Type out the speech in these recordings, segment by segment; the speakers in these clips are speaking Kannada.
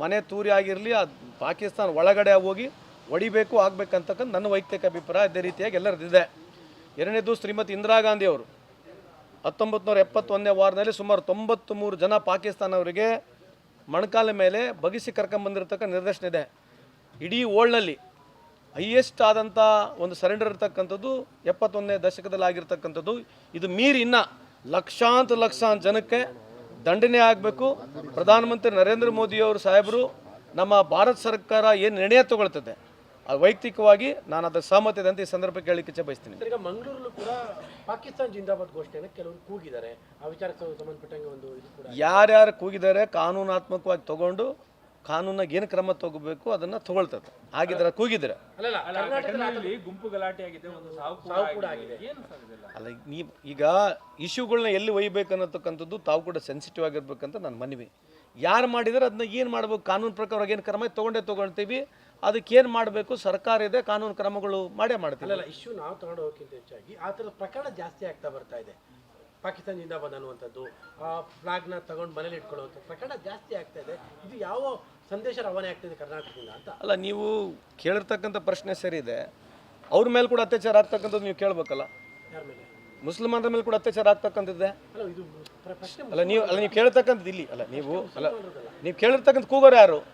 ಮನೆ ತೂರಿ ಆಗಿರಲಿ, ಆ ಪಾಕಿಸ್ತಾನ ಒಳಗಡೆ ಹೋಗಿ ಹೊಡಿಬೇಕು, ಆಗ್ಬೇಕಂತಕ್ಕಂಥ ನನ್ನ ವೈಯಕ್ತಿಕ ಅಭಿಪ್ರಾಯ ಅದೇ ರೀತಿಯಾಗಿ ಎಲ್ಲರದಿದೆ ಎರಡನೇದು ಶ್ರೀಮತಿ ಇಂದಿರಾ ಗಾಂಧಿ ಅವರು. ಹತ್ತೊಂಬತ್ತು ನೂರ ಎಪ್ಪತ್ತೊಂದನೇ ವಾರದಲ್ಲಿ ಸುಮಾರು ತೊಂಬತ್ತು ಮೂರು ಜನ ಪಾಕಿಸ್ತಾನವರಿಗೆ ಮಣಕಾಲ ಮೇಲೆ ಬಗಿಸಿ ಕರ್ಕೊಂಬಂದಿರತಕ್ಕ ನಿರ್ದೇಶನ ಇದೆ. ಇಡೀ ಓಲ್ಡ್ನಲ್ಲಿ ಹೈಯೆಸ್ಟ್ ಆದಂಥ ಒಂದು ಸರೆಂಡರ್ ಇರ್ತಕ್ಕಂಥದ್ದು ಎಪ್ಪತ್ತೊಂದನೇ ದಶಕದಲ್ಲಿ ಆಗಿರ್ತಕ್ಕಂಥದ್ದು ಇದು ಮೀರಿ ಇನ್ನ ಲಕ್ಷಾಂತರ ಲಕ್ಷಾಂತರ ಜನಕ್ಕೆ ದಂಡನೆ ಆಗಬೇಕು. ಪ್ರಧಾನಮಂತ್ರಿ ನರೇಂದ್ರ ಮೋದಿಯವರು ಸಾಹೇಬರು ನಮ್ಮ ಭಾರತ ಸರ್ಕಾರ ಏನು ನಿರ್ಣಯ ತಗೊಳ್ತದೆ? ಅದು ವೈಯಕ್ತಿಕವಾಗಿ ನಾನು ಅದರ ಸಹಮತ ಇದೆ ಅಂತ ಈ ಸಂದರ್ಭಕ್ಕೆ ಹೇಳಲಿಕ್ಕೆ ಇಚ್ಛೆ ಬಯಸ್ತೀನಿ. ಈಗ ಮಂಗಳೂರಲ್ಲೂ ಕೂಡ ಪಾಕಿಸ್ತಾನ ಜಿಂದಾಬಾದ್ ಘೋಷಣೆಯನ್ನು ಕೆಲವರು ಕೂಗಿದ್ದಾರೆ. ಆ ವಿಚಾರಕ್ಕೆ ಸಂಬಂಧಪಟ್ಟಂಗೆ ಒಂದು ಯಾರ್ಯಾರು ಕೂಗಿದ್ದಾರೆ ಕಾನೂನಾತ್ಮಕವಾಗಿ ತಗೊಂಡು ಕಾನೂನಾಗ ಏನು ಕ್ರಮ ತಗೋಬೇಕು ಅದನ್ನ ತಗೊಳ್ತದೆ. ಹಾಗಿದ್ರೆ ಕೂಗಿದ್ರೆ. ಗುಂಪು ಗಲಾಟೆ ಆಗಿದೆ ಒಂದು ಸಾವು ಆಗಿದೆ. ಏನು ಸರ್ ಇದೆಲ್ಲ ಅಲ್ಲ ನೀ ಈಗ ಇಶ್ಯೂಗಳನ್ನ ಎಲ್ಲಿ ಒಯ್ಬೇಕು ಅನ್ನತಕ್ಕಂಥದ್ದು ತಾವು ಕೂಡ ಸೆನ್ಸಿಟಿವ್ ಆಗಿರ್ಬೇಕಂತ ನನ್ನ ಮನವಿ. ಯಾರು ಮಾಡಿದ್ರೆ ಅದನ್ನ ಏನು ಮಾಡಬೇಕು? ಕಾನೂನು ಪ್ರಕಾರ ಏನು ಕ್ರಮ ತೊಗೊಂಡೇ ತೊಗೊಳ್ತೀವಿ. ಅದಕ್ಕೆ ಏನು ಮಾಡಬೇಕು? ಸರ್ಕಾರ ಇದೆ ಕಾನೂನು ಕ್ರಮಗಳು ಮಾಡೇ ಮಾಡ್ತೀವಿ. ಇಶ್ಯೂ ನಾವು ತಗೊಂಡು ಹೋಗೋಕ್ಕಿಂತ ಹೆಚ್ಚಾಗಿ ಆ ಥರದ ಪ್ರಕರಣ ಜಾಸ್ತಿ ಆಗ್ತಾ ಬರ್ತಾ ಇದೆ. ಪಾಕಿಸ್ತಾನ್ ಬಂದ ಅನ್ನುವಂಥದ್ದು ಆ ಫ್ಲಾಗ್ನ ತಗೊಂಡು ಮನೇಲಿ ಇಟ್ಕೊಳ್ಳುವಂಥ ಪ್ರಕರಣ ಜಾಸ್ತಿ ಆಗ್ತಾ ಇದೆ. ಇದು ಯಾವ ಸಂದೇಶ ರವಾನೆ ಆಗ್ತಿದೆ ಕರ್ನಾಟಕದಿಂದ ಅಂತ? ಅಲ್ಲ ನೀವು ಕೇಳಿರ್ತಕ್ಕಂಥ ಪ್ರಶ್ನೆ ಸರಿ ಇದೆ. ಅವ್ರ ಮೇಲೆ ಕೂಡ ಅತ್ಯಾಚಾರ ಆಗ್ತಕ್ಕಂಥದ್ದು ನೀವು ಕೇಳಬೇಕಲ್ಲ. ಯಾರ ಮೇಲೆ? ಮುಸ್ಲಿಮರ ಮೇಲೆ ಕೂಡ ಅತ್ಯಾಚಾರ ಆಗ್ತಕ್ಕಂಥದ್ದೇ? ಅಲ್ಲ ಇದು ಪ್ರ- ಪ್ರಶ್ನೆ ಅಲ್ಲ ನೀವು ಅಲ್ಲ ನೀವು ಕೇಳ್ತಕ್ಕಂಥದ್ದು ಇಲ್ಲಿ. ಅಲ್ಲ ನೀವು ಅಲ್ಲ. ನೀವು ಕೇಳಿರ್ತಕ್ಕಂಥ ಕೂಗೋರು ಯಾರು?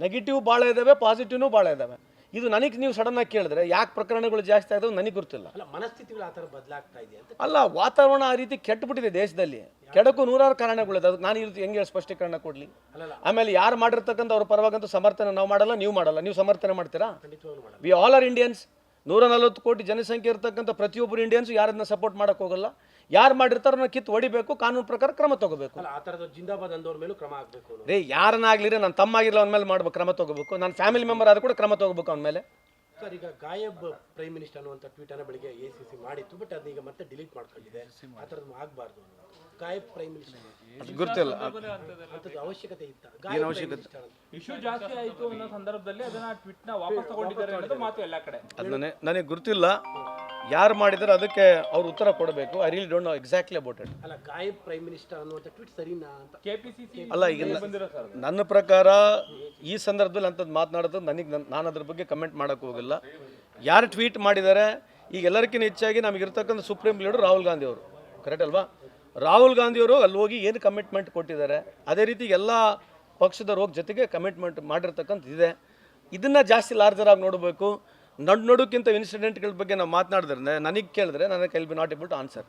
ನೆಗೆಟಿವ್ ಭಾಳ ಇದ್ದಾವೆ ಪಾಸಿಟಿವ್ನು ಭಾಳ ಇದ್ದಾವೆ ಇದು ನನಗೆ ನೀವು ಸಡನ್ ಆಗಿ ಕೇಳಿದ್ರೆ ಯಾಕೆ ಪ್ರಕರಣಗಳು ಜಾಸ್ತಿ ಆದವು ನನಗೆ ಗೊತ್ತಿಲ್ಲ. ಅಲ್ಲ ಮನಸ್ಥಿತಿಗಳು ಆ ಥರ ಬದಲಾಗ್ತಾ ಇದೆ ಅಂತ ಅಲ್ಲ ವಾತಾವರಣ ಆ ರೀತಿ ಕೆಟ್ಟಬಿಟ್ಟಿದೆ ದೇಶದಲ್ಲಿ. ಕೆಡಕು ನೂರಾರು ಕಾರಣಗಳಿದೆ ಅದಕ್ಕೆ ನಾನು ಈ ರೀತಿ ಹೆಂಗೆ ಸ್ಪಷ್ಟೀಕರಣ ಕೊಡಲಿ. ಆಮೇಲೆ ಯಾರು ಮಾಡಿರ್ತಕ್ಕಂಥ ಅವ್ರ ಪರವಾಗಂತೂ ಸಮರ್ಥನೆ ನಾವು ಮಾಡಲ್ಲ ನೀವು ಮಾಡಲ್ಲ. ನೀವು ಸಮರ್ಥನೆ ಮಾಡ್ತೀರಾ? ವಿ ಆಲ್ ಆರ್ ಇಂಡಿಯನ್ಸ್ ನೂರ ನಲವತ್ತು ಕೋಟಿ ಜನಸಂಖ್ಯೆ ಇರತಕ್ಕಂಥ ಪ್ರತಿಯೊಬ್ಬರು ಇಂಡಿಯನ್ಸ್ ಯಾರನ್ನ ಸಪೋರ್ಟ್ ಮಾಡಕ್ ಹೋಗಲ್ಲ. ಯಾರು ಮಾಡಿರ್ತಾರೋ ಅವ್ರನ್ನ ಕಿತ್ತು ಹೊಡಿಬೇಕು ಕಾನೂನು ಪ್ರಕಾರ ಕ್ರಮ ತಗೋಬೇಕು. ಅಲ್ಲ ಆ ಥರದ ಜಿಂದಾಬಾದ್ ಅಂದವ್ರ ಮೇಲೂ ಕ್ರಮ ಆಗಬೇಕು ರೀ ರೇ ಯಾರನ್ನಾಗ್ಲಿರಿ ನನ್ನ ತಮ್ಮ ಆಗಿರಲಿ ಅವ್ನ ಮೇಲೆ ಮಾಡ್ಬೇಕು ಕ್ರಮ ತಗೋಬೇಕು. ನನ್ನ ಫ್ಯಾಮಿಲಿ ಮೆಂಬರ್ ಆದ್ರೂ ಕೂಡ ಕ್ರಮ ತಗೋಬೇಕು ಅವ್ನ ಮೇಲೆ. ಸರ್ ಈಗ ಗಾಯಬ್ ಪ್ರೈಮ್ ಮಿನಿಸ್ಟರ್ ಅನ್ನುವಂಥ ಟ್ವೀಟ್ ಅನ್ನು ಬೆಳಿಗ್ಗೆ ಎ ಸಿ ಸಿ ಮಾಡಿತ್ತು ಬಟ್ ಅದನ್ನ ಈಗ ಮತ್ತೆ ಡಿಲೀಟ್ ಮಾಡ್ಕೊಂಡಿದೆ. ಆ ಥರದ್ದು ಆಗಬಾರ್ದು ಗಾಯಬ್ ಪ್ರೈಮ್ ಮಿನಿಸ್ಟರ್ ಅದು ಗೊತ್ತಿಲ್ಲ. ಅಂಥದ್ದು ಅವಶ್ಯಕತೆ ಇತ್ತ? ಗಾಯಬ್ ಪ್ರೈಮ್ ಮಿನಿಸ್ಟರ್ ಅಂತ ಇಶ್ಯೂ ಜಾಸ್ತಿ ಆಯಿತು ಅನ್ನೋ ಸಂದರ್ಭದಲ್ಲಿ ಅದನ್ನ ಟ್ವೀಟ್ನ ನ ವಾಪಸ್ ತಗೊಂಡಿದ್ದಾರೆ ಅನ್ನೋದು ಮಾತು ಎಲ್ಲ ಕಡೆ. ನನಗೆ ನನಗೆ ಗೊತ್ತಿಲ್ಲ. ಯಾರು ಮಾಡಿದ್ರೆ ಅದಕ್ಕೆ ಅವ್ರು ಉತ್ತರ ಕೊಡಬೇಕು. I really don't know exactly about it ಅಲ್ಲ ಗಾಯಬ್ ಪ್ರೈಮ್ ಮಿನಿಸ್ಟರ್ ಅನ್ನುವಂಥ ಟ್ವೀಟ್ ಸರಿನಾ ಅಂತ. ಕೆಪಿಸಿಸಿ ಅಲ್ಲ ಈಗ ನ- ಬಂದಿರೋ ಸರ್ ನನ್ನ ಪ್ರಕಾರ ಈ ಸಂದರ್ಭದಲ್ಲಿ ಅಂಥದ್ದು ಮಾತನಾಡೋದು ನನಗೆ ನಾನು ಅದ್ರ ಬಗ್ಗೆ ಕಮೆಂಟ್ ಮಾಡೋಕ್ಕೆ ಹೋಗಿಲ್ಲ. ಯಾರು ಟ್ವೀಟ್ ಮಾಡಿದ್ದಾರೆ ಈಗ ಎಲ್ಲರಿಗಿಂತ ಹೆಚ್ಚಾಗಿ ನಮಗಿರ್ತಕ್ಕಂಥ ಸುಪ್ರೀಂ ಲೀಡರ್ ರಾಹುಲ್ ಗಾಂಧಿ ಅವರು. ಕರೆಕ್ಟ್ ಅಲ್ವಾ? ರಾಹುಲ್ ಗಾಂಧಿಯವರು ಅಲ್ಲಿ ಹೋಗಿ ಏನು ಕಮಿಟ್ಮೆಂಟ್ ಕೊಟ್ಟಿದ್ದಾರೆ ಅದೇ ರೀತಿ ಎಲ್ಲ ಪಕ್ಷದವ್ರು ಹೋಗಿ ಜೊತೆಗೆ ಕಮಿಟ್ಮೆಂಟ್ ಮಾಡಿರ್ತಕ್ಕಂಥದ್ದು ಇದೆ. ಇದನ್ನು ಜಾಸ್ತಿ ಲಾರ್ಜರ್ ಆಗಿ ನೋಡಬೇಕು. ನಡು ನಡುಕ್ಕಿಂತ ಇನ್ಸಿಡೆಂಟ್ಗಳ ಬಗ್ಗೆ ನಾವು ಮಾತನಾಡಿದ್ರೆ ನನಗೆ ಕೇಳಿದ್ರೆ ನನಗೆ ಕೈಲ್ be not able to answer